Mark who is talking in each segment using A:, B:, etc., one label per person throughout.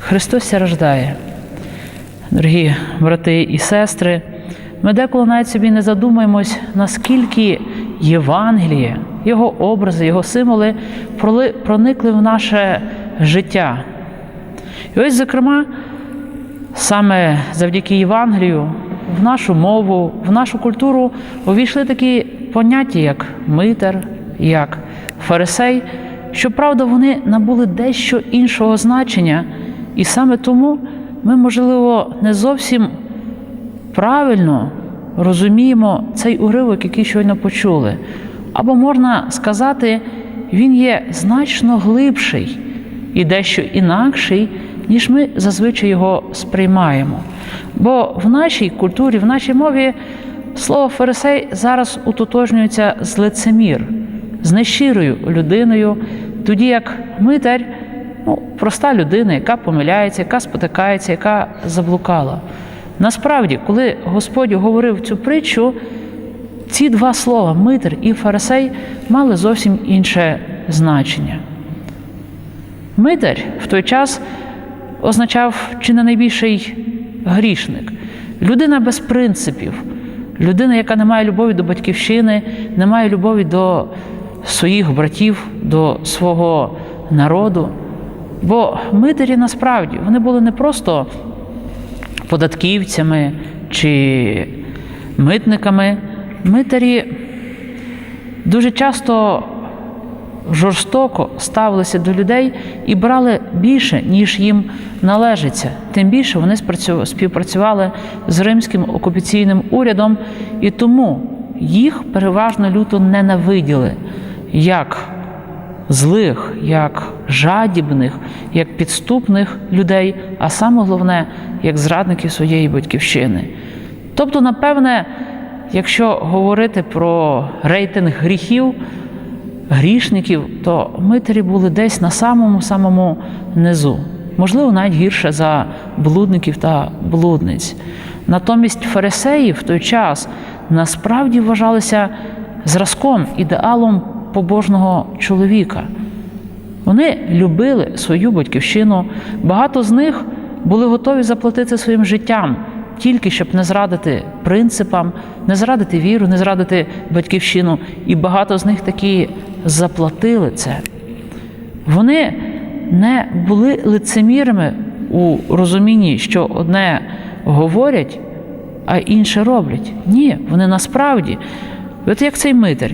A: Христос рождає. Дорогі брати і сестри, ми деколи навіть собі не задумуємось, наскільки Євангеліє, його образи, його символи проникли в наше життя. І ось, зокрема, саме завдяки Євангелію в нашу мову, в нашу культуру увійшли такі поняття, як митар, як фарисей. Щоправда, вони набули дещо іншого значення, і саме тому ми, можливо, не зовсім правильно розуміємо цей уривок, який щойно почули. Або можна сказати, він є значно глибший і дещо інакший, ніж ми зазвичай його сприймаємо. Бо в нашій культурі, в нашій мові слово фарисей зараз утотожнюється з лицемір, з нещирою людиною, тоді як митар ну, проста людина, яка помиляється, яка спотикається, яка заблукала. Насправді, коли Господь говорив цю притчу, ці два слова митар і фарисей мали зовсім інше значення. Митар в той час означав чи не найбільший грішник, людина без принципів, людина, яка не має любові до батьківщини, не має любові до своїх братів, до свого народу. Бо митарі насправді вони були не просто податківцями чи митниками. Митарі дуже часто жорстоко ставилися до людей і брали більше, ніж їм належиться. Тим більше вони співпрацювали з римським окупаційним урядом, і тому їх переважно люто ненавиділи як злих, як жадібних, як підступних людей, а саме головне, як зрадників своєї батьківщини. Тобто, напевне, якщо говорити про рейтинг гріхів, грішників, то митарі були десь на самому самому низу. Можливо, навіть гірше за блудників та блудниць. Натомість фарисеї в той час насправді вважалися зразком, ідеалом побожного чоловіка. Вони любили свою батьківщину. Багато з них були готові заплатити своїм життям, тільки щоб не зрадити принципам, не зрадити віру, не зрадити батьківщину. І багато з них таки заплатили це. Вони не були лицемірами у розумінні, що одне говорять, а інше роблять. Ні, вони насправді, от як цей митар,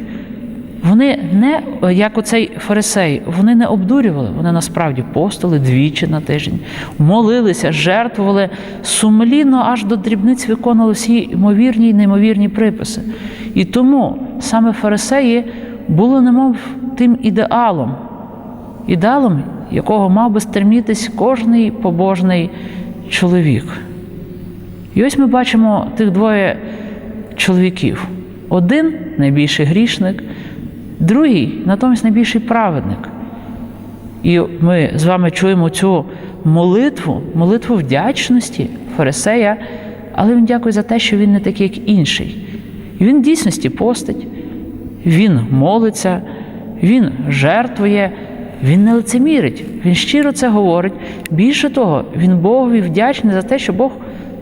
A: вони не, як оцей фарисей, вони не обдурювали, вони насправді постили двічі на тиждень, молилися, жертвували, сумлінно аж до дрібниць виконували всі ймовірні й неймовірні приписи. І тому саме фарисеї були немов тим ідеалом, ідеалом, якого мав би стремітись кожний побожний чоловік. І ось ми бачимо тих двоє чоловіків. Один найбільший грішник, другий натомість найбільший праведник. І ми з вами чуємо цю молитву, молитву вдячності Фарисея, але він дякує за те, що він не такий, як інший. І він в дійсності постить, він молиться, він жертвує, він не лицемірить, він щиро це говорить. Більше того, він Богові вдячний за те, що Бог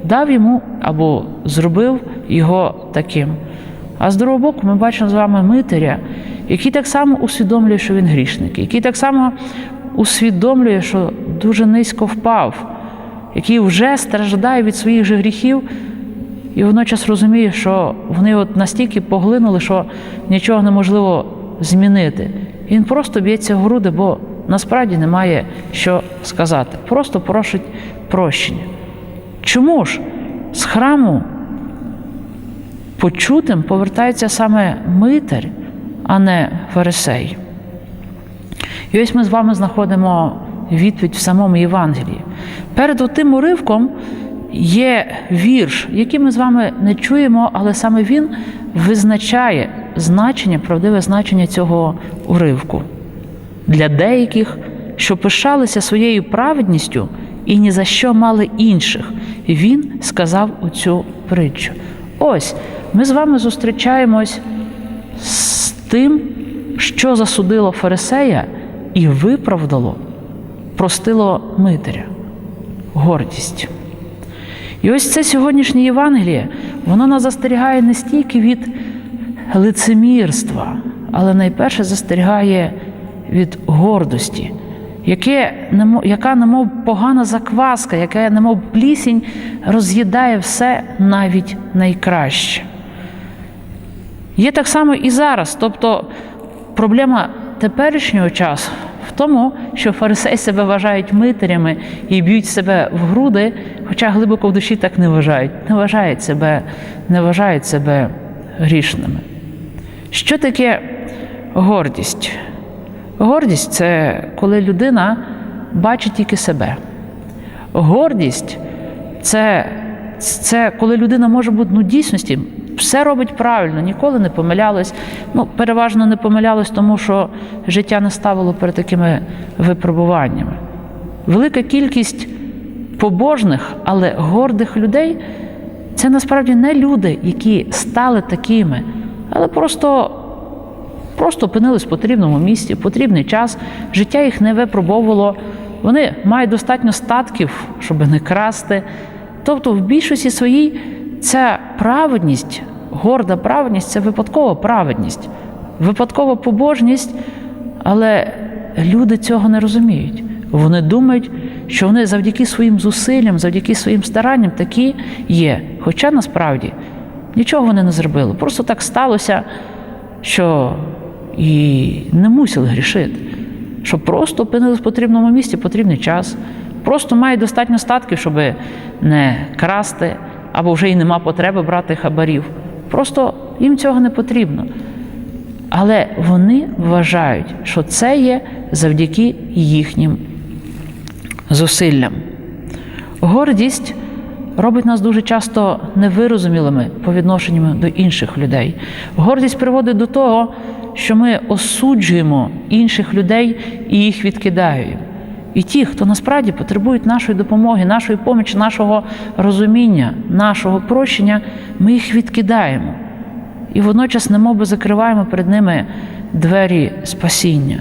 A: дав йому або зробив його таким. А з другого боку, ми бачимо з вами митаря, який так само усвідомлює, що він грішник, який так само усвідомлює, що дуже низько впав, який вже страждає від своїх же гріхів, і водночас розуміє, що вони от настільки поглинули, що нічого неможливо змінити. Він просто б'ється в груди, бо насправді немає що сказати. Просто просить прощення. Чому ж з храму почутим повертається саме митар, а не фарисей? І ось ми з вами знаходимо відповідь в самому Євангелії. Перед тим уривком є вірш, який ми з вами не чуємо, але саме він визначає значення, правдиве значення цього уривку. Для деяких, що пишалися своєю праведністю і ні за що мали інших, він сказав оцю притчу. Ось ми з вами зустрічаємось з тим, що засудило фарисея і виправдало, простило митаря. гордість. І ось це сьогоднішнє Євангеліє, воно нас застерігає не стільки від лицемірства, але найперше застерігає від гордості, яке, яка немов погана закваска, яка немов плісінь роз'їдає все навіть найкраще. Є так само і зараз. Тобто проблема теперішнього часу в тому, що фарисеї себе вважають митарями і б'ють себе в груди, хоча глибоко в душі так не вважають. Не вважають себе, не вважають себе грішними. Що таке гордість? Гордість це коли людина бачить тільки себе. Гордість це, це коли людина може бути ну, дійсності, все робить правильно, ніколи не помилялась. Ну, переважно не помилялась, тому що життя не ставило перед такими випробуваннями. Велика кількість побожних, але гордих людей це насправді не люди, які стали такими, але просто просто опинились в потрібному місці, в потрібний час, життя їх не випробовувало. Вони мають достатньо статків, щоб не красти. Тобто, в більшості своїй ця праведність, горда праведність це випадкова праведність, випадкова побожність, але люди цього не розуміють. Вони думають, що вони завдяки своїм зусиллям, завдяки своїм старанням такі є. Хоча насправді нічого вони не зробили. Просто так сталося, що і не мусили грішити, що просто опинились в потрібному місці, потрібний час, просто мають достатньо статків, щоб не красти, або вже й нема потреби брати хабарів. Просто їм цього не потрібно. Але вони вважають, що це є завдяки їхнім зусиллям. Гордість робить нас дуже часто невирозумілими по відношенню до інших людей. Гордість приводить до того, що ми осуджуємо інших людей і їх відкидаємо. І ті, хто насправді потребують нашої допомоги, нашої помічі, нашого розуміння, нашого прощення, ми їх відкидаємо. І водночас немовби закриваємо перед ними двері спасіння.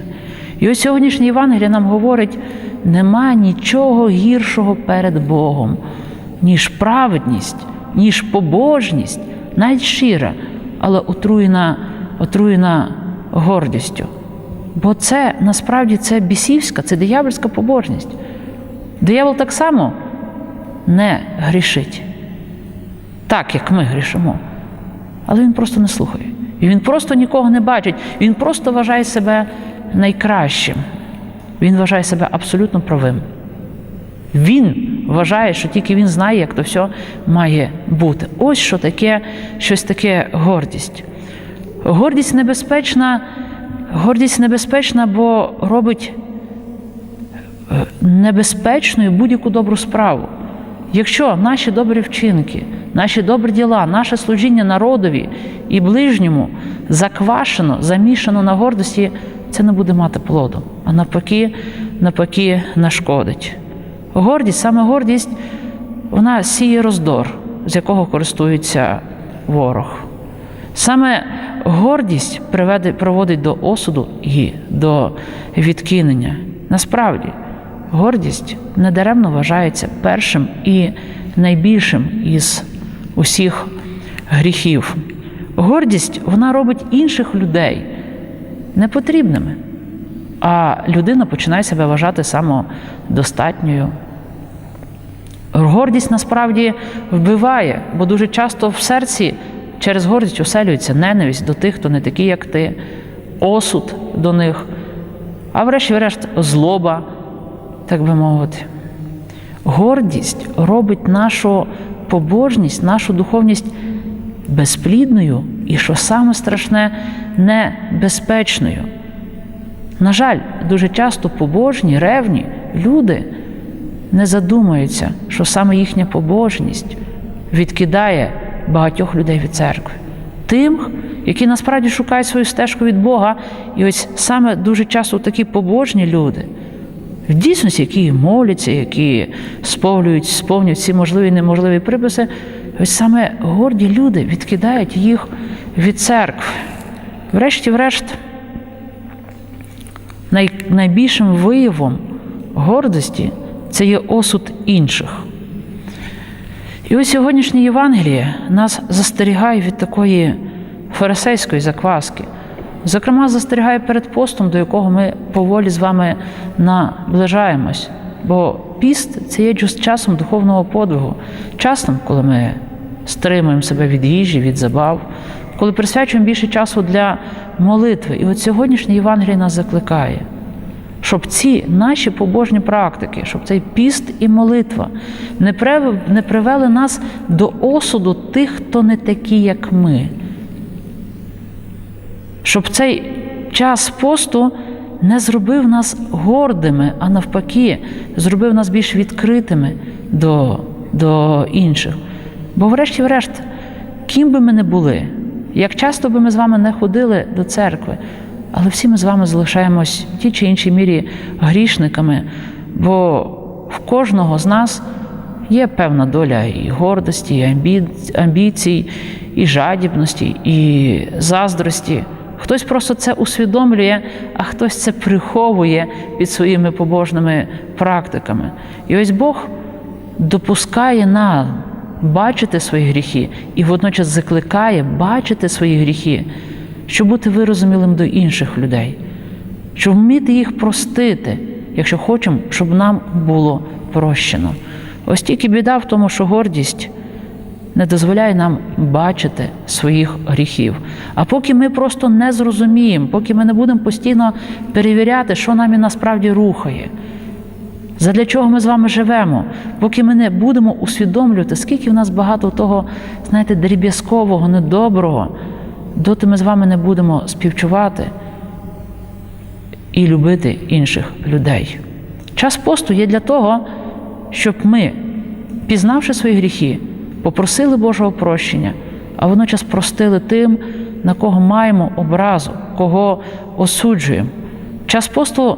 A: І ось сьогоднішнє Євангеліє нам говорить: нема нічого гіршого перед Богом, ніж праведність, ніж побожність, навіть щира, але отруєна, отруєна гордістю. Бо це насправді це бісівська, це диявольська побожність. Диявол так само не грішить, так як ми грішимо. Але він просто не слухає. І він просто нікого не бачить. Він просто вважає себе найкращим. Він вважає себе абсолютно правим. Він вважає, що тільки він знає, як то все має бути. Ось що таке, щось таке гордість. Гордість небезпечна, гордість небезпечна, бо робить е, небезпечною будь-яку добру справу. Якщо наші добрі вчинки, наші добрі діла, наше служіння народові і ближньому заквашено, замішано на гордості, це не буде мати плоду, а навпаки, навпаки, нашкодить. Гордість, саме гордість, вона сіє роздор, з якого користується ворог. Саме гордість приведе, приводить до осуду і до відкинення. Насправді, гордість недаремно вважається першим і найбільшим із усіх гріхів. Гордість вона робить інших людей непотрібними, а людина починає себе вважати самодостатньою. Гордість насправді вбиває, бо дуже часто в серці через гордість оселюється ненависть до тих, хто не такий, як ти, осуд до них, а врешті-решт злоба, так би мовити. Гордість робить нашу побожність, нашу духовність безплідною і, що саме страшне, небезпечною. На жаль, дуже часто побожні, ревні люди не задумуються, що саме їхня побожність відкидає багатьох людей від церкви. Тим, які насправді шукають свою стежку від Бога, і ось саме дуже часто такі побожні люди, в дійсності, які моляться, які сповнюють, сповнюють всі можливі і неможливі приписи, ось саме горді люди відкидають їх від церкви. Врешті-врешт, найбільшим виявом гордості це є осуд інших. І ось сьогоднішнє Євангеліє нас застерігає від такої фарисейської закваски. Зокрема, застерігає перед постом, до якого ми поволі з вами наближаємось. Бо піст це є часом духовного подвигу, часом, коли ми стримуємо себе від їжі, від забав, коли присвячуємо більше часу для молитви. І от сьогоднішнє Євангеліє нас закликає, щоб ці наші побожні практики, щоб цей піст і молитва не прив- не привели нас до осуду тих, хто не такі, як ми. Щоб цей час посту не зробив нас гордими, а навпаки, зробив нас більш відкритими до, до інших. Бо, врешті-решт, ким би ми не були, як часто би ми з вами не ходили до церкви, але всі ми з вами залишаємось в тій чи іншій мірі грішниками, бо в кожного з нас є певна доля і гордості, і амбі- амбіцій, і жадібності, і заздрості. Хтось просто це усвідомлює, а хтось це приховує під своїми побожними практиками. І ось Бог допускає нам бачити свої гріхи і водночас закликає бачити свої гріхи, щоб бути вирозумілим до інших людей, щоб вміти їх простити, якщо хочемо, щоб нам було прощено. Ось тільки біда в тому, що гордість не дозволяє нам бачити своїх гріхів. А поки ми просто не зрозуміємо, поки ми не будемо постійно перевіряти, що нами насправді рухає, задля чого ми з вами живемо, поки ми не будемо усвідомлювати, скільки в нас багато того, знаєте, дріб'язкового, недоброго, доти ми з вами не будемо співчувати і любити інших людей. Час посту є для того, щоб ми, пізнавши свої гріхи, попросили Божого прощення, а водночас простили тим, на кого маємо образу, кого осуджуємо. Час посту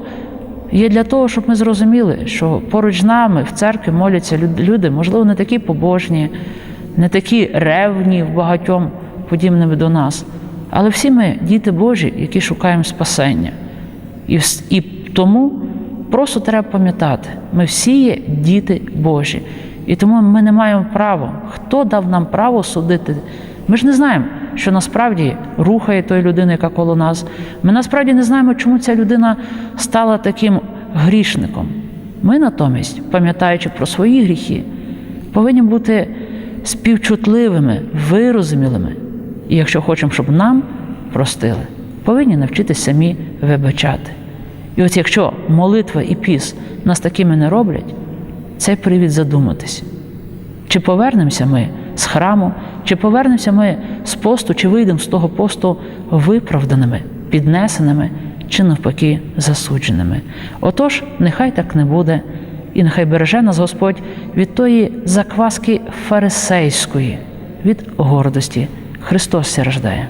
A: є для того, щоб ми зрозуміли, що поруч з нами в церкві моляться люди, можливо, не такі побожні, не такі ревні в багатьом подібними до нас. Але всі ми діти Божі, які шукаємо спасення. І, і тому просто треба пам'ятати, ми всі є діти Божі. І тому ми не маємо права. Хто дав нам право судити? Ми ж не знаємо, що насправді рухає тої людини, яка коло нас. Ми насправді не знаємо, чому ця людина стала таким грішником. Ми натомість, пам'ятаючи про свої гріхи, повинні бути співчутливими, вирозумілими. І якщо хочемо, щоб нам простили, повинні навчитися самі вибачати. І от якщо молитва і піс нас такими не роблять, це привід задуматись. Чи повернемося ми з храму, чи повернемося ми з посту, чи вийдемо з того посту виправданими, піднесеними, чи навпаки засудженими. Отож, нехай так не буде, і нехай береже нас Господь від тої закваски фарисейської, від гордості. Христос ся рождає.